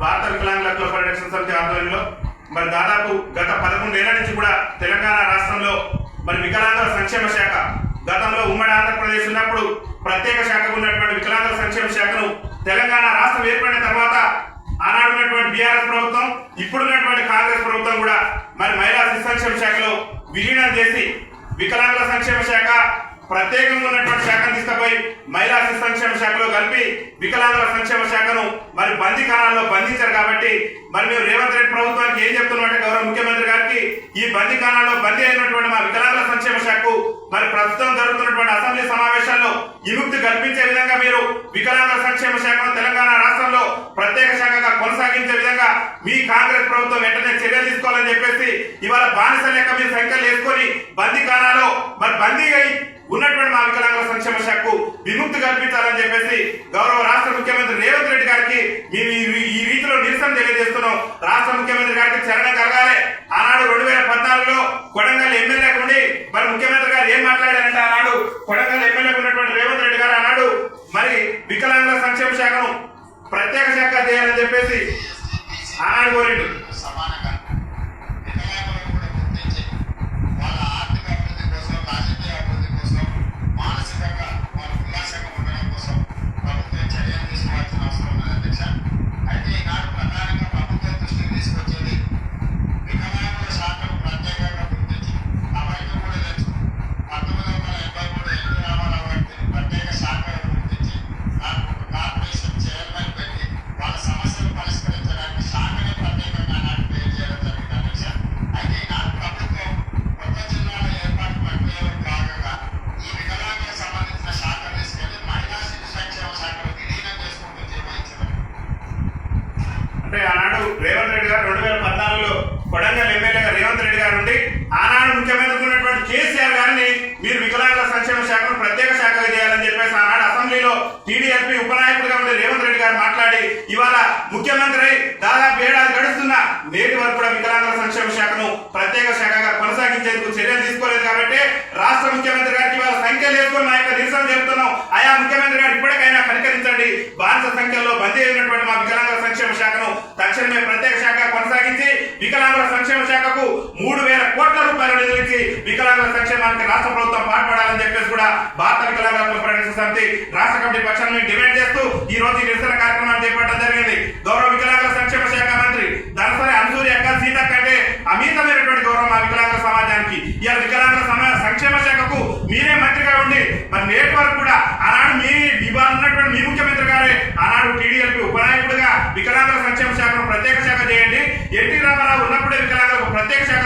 భారత వికలాంగుల హక్కుల పరిరక్షణ సమితి ఆధ్వర్యంలో మరి దాదాపు గత పదకొండేళ్ళ నుంచి కూడా తెలంగాణ రాష్ట్రంలో మరి వికలాంగుల సంక్షేమ శాఖ గతంలో ఉమ్మడి ఆంధ్రప్రదేశ్ ఉన్నప్పుడు ప్రత్యేక శాఖకు ఉన్నటువంటి వికలాంగుల సంక్షేమ శాఖను తెలంగాణ రాష్ట్రం ఏర్పడిన తర్వాత ఆనాడు ఉన్నటువంటి బీఆర్ఎస్ ప్రభుత్వం ఇప్పుడున్నటువంటి కాంగ్రెస్ ప్రభుత్వం కూడా మరి మహిళా శిశు సంక్షేమ శాఖలో విలీనం చేసి వికలాంగుల సంక్షేమ శాఖ ప్రత్యేకంగా ఉన్నటువంటి శాఖను తీసుకుపోయి మహిళా శిశు సంక్షేమ శాఖలో కలిపి వికలాంగుల సంక్షేమ శాఖను మరి బందీఖానాల్లో బంధించారు కాబట్టి మరి మేము రేవంత్ రెడ్డి ప్రభుత్వానికి ఏం చెప్తున్నామంటే గౌరవ ముఖ్యమంత్రి గారికి ఈ బందీఖానాల్లో బందీ అయినటువంటి మా వికలాంగుల సంక్షేమ శాఖకు మరి ప్రస్తుతం జరుగుతున్నటువంటి అసెంబ్లీ సమావేశాల్లో విముక్తి కల్పించే విధంగా మీరు వికలాంగుల సంక్షేమ శాఖను తెలంగాణ రాష్ట్రంలో ప్రత్యేక శాఖగా కొనసాగించే విధంగా మీ కాంగ్రెస్ ప్రభుత్వం వెంటనే చర్యలు తీసుకోవాలని చెప్పేసి ఇవాళ బానిస లెక్క మీరు సంఖ్యలు వేసుకొని బందీ బందీఖానాలో మరి బందీ అయి ఉన్నటువంటి మా వికలాంగుల సంక్షేమ శాఖకు విముక్తి కల్పించాలని చెప్పేసి గౌరవ రాష్ట్ర ముఖ్యమంత్రి రేవంత్ రెడ్డి గారికి మేము ఈ- రీతిలో నిరసన తెలియజేస్తున్నాం. రాష్ట్ర ముఖ్యమంత్రి గారికి చరణ కలగాలి. ఆనాడు రెండు వేల పద్నాలుగులో కొడంగల్ ఎమ్మెల్యే ఉండి మరి ముఖ్యమంత్రి గారు ఏం మాట్లాడారంటే ఆనాడు కొడంగల్ ఎమ్మెల్యే ఉన్నటువంటి రేవంత్ రెడ్డి గారు ఆనాడు మరి వికలాంగుల సంక్షేమ శాఖను ప్రత్యేక శాఖ చేయాలని చెప్పేసి ఆనాడు కోరిండు. అంటే ఆనాడు రేవంత్ రెడ్డి గారు రెండు వేల పద్నాలుగులో కొడంగల్ ఎమ్మెల్యేగా రేవంత్ రెడ్డి గారు ఉండి ఆనాడు ముఖ్యమంత్రి ఉన్నటువంటి కేసీఆర్ గారిని మీరు వికలాంగుల సంక్షేమ శాఖను ప్రత్యేక శాఖగా చేయాలని చెప్పేసి ఆనాడు అసెంబ్లీలో టీడీఎల్పీ ఉపనాయకుడిగా ఉండే రేవంత్ రెడ్డి గారు మాట్లాడి ఇవాళ ముఖ్యమంత్రి అయి దాదాపు ఏడాది గడుస్తున్న నేటి వరకు కూడా వికలాంగుల సంక్షేమ శాఖను ప్రత్యేక శాఖగా కొనసాగించేందుకు చర్యలు తీసుకోలేదు కాబట్టి రాష్ట్ర ముఖ్యమంత్రి గారికి ఇవాళ సంఖ్యలు వేసుకొని మా యొక్క నిరసన చెప్తున్నాం. ఆయా ముఖ్యమంత్రి గారు ఇప్పటికైనా కనికరించండి బానిస సంఖ్యలో బందీ అయినటువంటి మా వికలాంగుల సంక్షేమ శాఖను తక్షణమే ప్రత్యేక శాఖ కొనసాగించి వికలాంగుల సంక్షేమ శాఖకు మూడు వేల కోట్ల రూపాయలు నిధులించి వికలాంగుల సంక్షేమానికి రాష్ట్ర ప్రభుత్వం పాల్పడాలని చెప్పేసి కూడా భారత వికలాంగుల హక్కుల సమితి రాష్ట్ర కమిటీ పక్షాన్ని డిమాండ్ చేస్తూ ఈ రోజు ఈ నిరసన కార్యక్రమాన్ని చేపట్టడం జరిగింది. గౌరవ వికలాంగుల సంక్షేమ శాఖ మంత్రి ధనసరి అంజూరి అక్క సీత కంటే అమితమైనటువంటి గౌరవం మా వికలాంగుల సమాజానికి. ఇలా వికలాంగుల సంక్షేమ శాఖకు మీరే మంత్రిగా ఉండి మరి నేటి వరకు కూడా ఆనాడు మీ ఇవాళ ఉన్నటువంటి మీ ముఖ్యమంత్రి గారే ఆనాడు టీడీఎల్పీ ఉపనాయకుడిగా వికలాంగుల సంక్షేమ శాఖను ప్రత్యేక శాఖ చేయండి. ఎన్టీ రామారావు ఉన్నప్పుడే వికలాంగులకు ప్రత్యేక శాఖ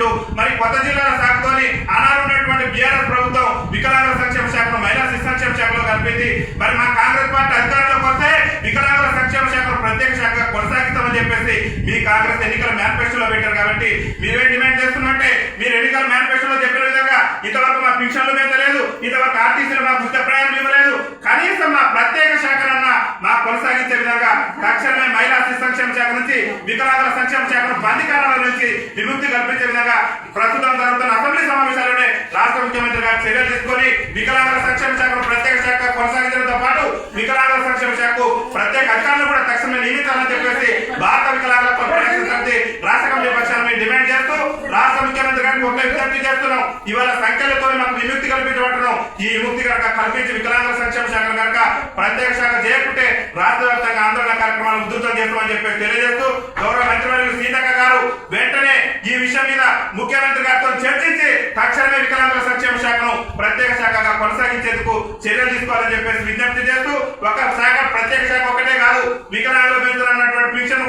చేసిండు. మరి కొత్త జిల్లాల శాఖతోని ఆనాడు ఉన్నటువంటి బీఆర్ఎస్ ప్రభుత్వం వికలాంగుల సంక్షేమ శాఖను మహిళా శిశు సంక్షేమ శాఖలో కలిపింది. మరి మా కాంగ్రెస్ పార్టీ అధికారంలోకి వస్తే వికలాంగుల సంక్షేమ శాఖను ప్రత్యేక శాఖ కొనసాగిస్తామని చెప్పేసి మీ కాంగ్రెస్ ఎన్నికల మేనిఫెస్టోలో పెట్టారు కాబట్టి మీరేం డిమాండ్ చేస్తున్నట్టే మీరు ఎన్నికల మేనిఫెస్టోలో చెప్పిన విధంగా ఇంతవరకు మా పింఛన్లు లేదు ఇంతవరకు ఆర్టీసీలు మా ఉచిత ప్రయాణం ఇవ్వలేదు. కనీసం మా ప్రత్యేక శాఖ తక్షణమే మహిళా శిశు సంక్షేమ శాఖ నుంచి వికలాంగుల సంక్షేమ శాఖను బంధికారాల నుంచి విముక్తి కల్పించే విధంగా ప్రస్తుతం జరుగుతున్న అసెంబ్లీ సమావేశాల్లోనే రాష్ట్ర ముఖ్యమంత్రి గారు చర్యలు తీసుకొని వికలాంగుల సంక్షేమ శాఖను ప్రత్యేక శాఖ కొనసాగించడంతో పాటు వికలాంగుల సంక్షేమ శాఖకు ప్రత్యేక అధికారులు కూడా తక్షణమే నియమించాలని చెప్పేసి భారత వికలాంగుల రాష్ట్ర కమిటీ పక్షాన్ని డిమాండ్ చేస్తూ రాష్ట్ర ముఖ్యమంత్రి ఒక విజ్ఞప్తి చేస్తున్నాం. ఇవాళ సంఖ్యలతో మాకు విముక్తి కల్పించబడుతున్నాం. ఈ విముక్తి కనుక కల్పించి వికలాంగుల సంక్షేమ శాఖ కనుక ప్రత్యేక శాఖ చేయకుంటే రాష్ట్ర వ్యాప్తంగా ఆందోళన కార్యక్రమాలు ఉధృతం చేస్తామని చెప్పి తెలియజేస్తూ గౌరవ మంత్రివర్యులు సీతక్క గారు వెంటనే ఈ విషయం మీద ముఖ్యమంత్రి గారితో చర్చించి తక్షణమే వికలాంగుల సంక్షేమ శాఖను ప్రత్యేక శాఖగా కొనసాగించేందుకు చర్యలు తీసుకోవాలని చెప్పేసి విజ్ఞప్తి చేస్తూ ఒక శాఖ ప్రత్యేక శాఖ ఒకటే కాదు వికలాంగుల పెంచుతున్నటువంటి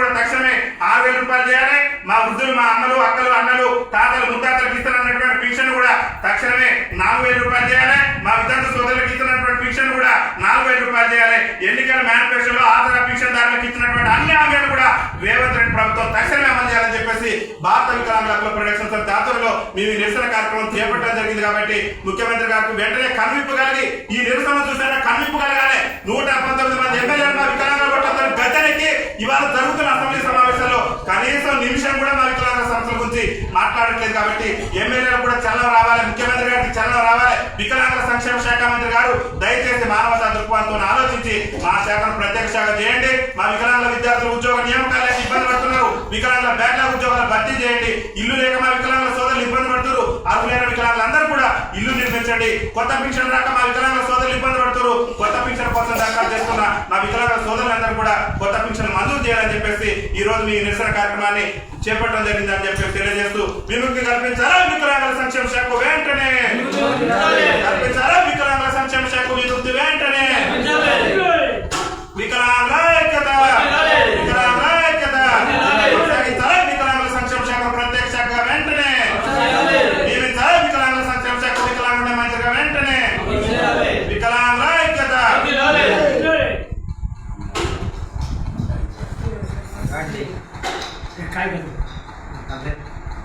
కూడా తక్షణమే ఆరు వేల రూపాయలు చేయాలి. మా వృద్ధులు మా అమ్మలు అక్కలు అన్నలు తాతలు ముత్తాతలకు ఇస్తున్నటువంటి పింఛన్ కూడా తక్షణమే నాలుగు వేల రూపాయలు చేయాలి. మా విద్యార్థి సోదరులకు ఇస్తున్నటువంటి పింఛన్ కూడా నాలుగు వేల రూపాయలు చేయాలి. ఎన్నికల మేనిఫెస్టోలో ఆధార పింఛన్ దారులకు ఇచ్చినటువంటి అన్ని హామీలు కూడా రేవంత్ రెడ్డి ప్రభుత్వం తక్షణమే అమలు చేయాలని చెప్పేసి భారత వికలాంగుల హక్కుల ప్రొడక్షన్స్ దాతరులో మేము ఈ నిరసన కార్యక్రమం చేపట్టడం జరిగింది కాబట్టి ముఖ్యమంత్రి గారికి వెంటనే కనువిప్పు కలిగి ఈ నిరసన చూసారా కనువిప్పు కలగాలి. నూట పంతొమ్మిది మంది ఎమ్మెల్యేలు మా వికలాంగుల పట్ల గద్దెనెక్కి ఇవాళ జరుగుతున్న అసెంబ్లీ సమావేశాల్లో కనీసం నిమిషం కూడా మా వికలాంగ సంస్థల గురించి మాట్లాడట్లేదు కాబట్టి ఎమ్మెల్యేలు కూడా చలనం రావాలి ముఖ్యమంత్రి గారికి చలనం రావాలి. వికలాంగుల సంక్షేమ శాఖ మంత్రి గారు దయచేసి మానవతా దృక్పథంతో ఆలోచించి మా శాఖను ప్రత్యేక శాఖ చేయండి. మా వికలాంగుల విద్యార్థుల ఉద్యోగ నియామకాలే ఇబ్బంది పడుతున్నారు. వికలాంగుల బ్యాక్లాగ్ ఉద్యోగాలు భర్తీ చేయండి. ఇల్లు లేక మా వికలాంగుల సోదరులు ఇబ్బంది పడుతున్నారు. అర్హులైన వికలాంగులందరూ కూడా ఇల్లు నిర్మించండి. కొత్త పింఛన్ రాక మా వికలాంగుల సోదరులు ఇబ్బంది పడుతున్నారు. కొత్త పింఛన్ కోసం దాఖలు చేసుకున్న మా వికలాంగుల సోదరులందరూ కూడా కొత్త పింఛన్ చేయాలని చెప్పేసి ఈ రోజు మీ నిరసన కార్యక్రమాన్ని చేపట్టడం జరిగింది అని చెప్పేసి తెలియజేస్తూ విముక్తి కల్పించాలా వికలాంగుల సంక్షేమ శాఖ వెంటనే. కల్పించాలా వికలాంగుల సంక్షేమ శాఖ విముక్తి వెంటనే. వికలాంగుల ఐక్యత. వికలాంగుల ఐక్యత. వికలాంగుల సంక్షేమ శాఖ ప్రత్యేక శాఖ వెంటనే. వికలాంగుల సంక్షేమ శాఖ వెంటనే.